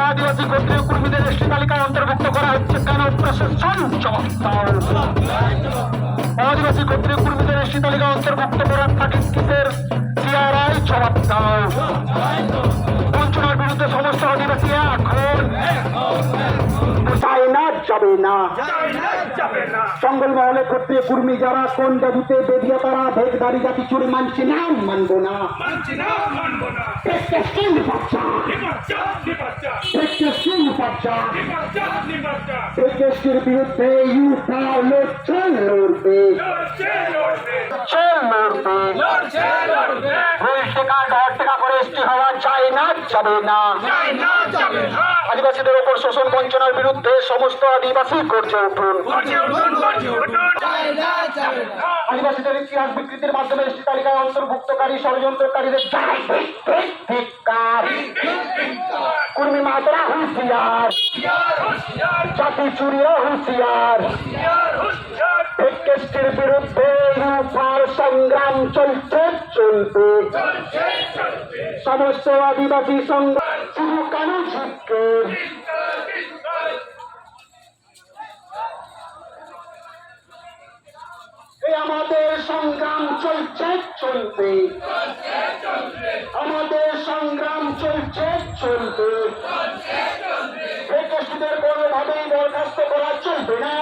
আদিবাসী গোত্রীয় কর্মীদের এসটি তালিকায় অন্তর্ভুক্ত করা হচ্ছে কেন প্রশাসন আদিবাসী গোত্রীয় কর্মীদের এসটি তালিকায় অন্তর্ভুক্ত করার থাকে কিসের? সিআরআই জবাব দাও যাবে না। জঙ্গলমহলে ক্ষত্রিয় কুর্মী যারা কোন জাদুতে বেদিয়া তারা ভেগদারি জাতি চুরি মানছি না মানবো না। বিরুদ্ধে ইউটা লড়ছে লড়বে। লড়বে। যাবে না। আদিবাসীদের উপর শোষণ বঞ্চনার বিরুদ্ধে সমস্ত আদিবাসী করছে উঠুন। আদিবাসীদের ইতিহাস বিকৃতির মাধ্যমে এসটি তালিকায় অন্তর্ভুক্তকারী ষড়যন্ত্রকারীদের কুর্মী মাতরা হুঁশিয়ার। জাতি চুরিয়া হুঁশিয়ার। ভিক্ষেষ্টির বিরুদ্ধে ইউফার সংগ্রাম চলছে, চলবে। সমস্ত আদিবাসী সংগ্রাম ঝুঁকে আমাদের সংগ্রাম চলছে, চলবে। আমাদের সংগ্রাম চলছে, চলবে। কোনোভাবেই বরখাস্ত করা চলবে না।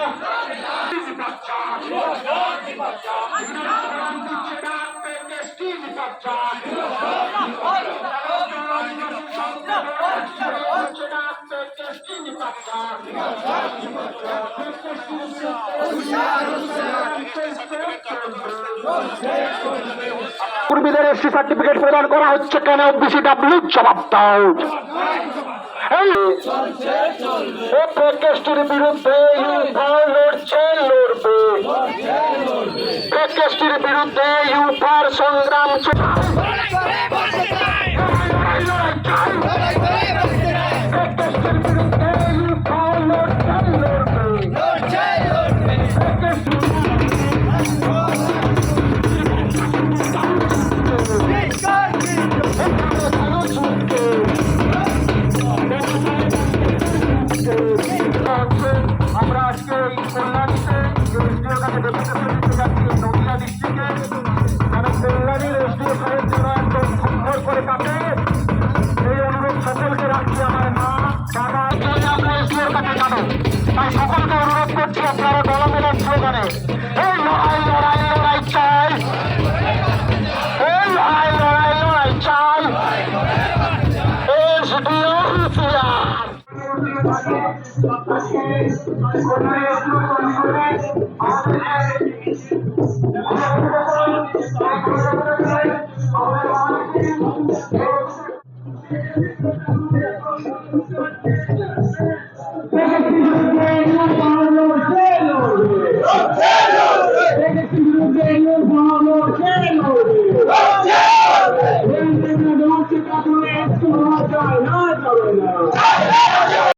কর্মীদের এসটি সার্টিফিকেট প্রদান করা হচ্ছে কেন? বিসিডাব্লিউ জবাব দাও। বিরুদ্ধে সংগ্রাম চলবে। হুঁশিয়ার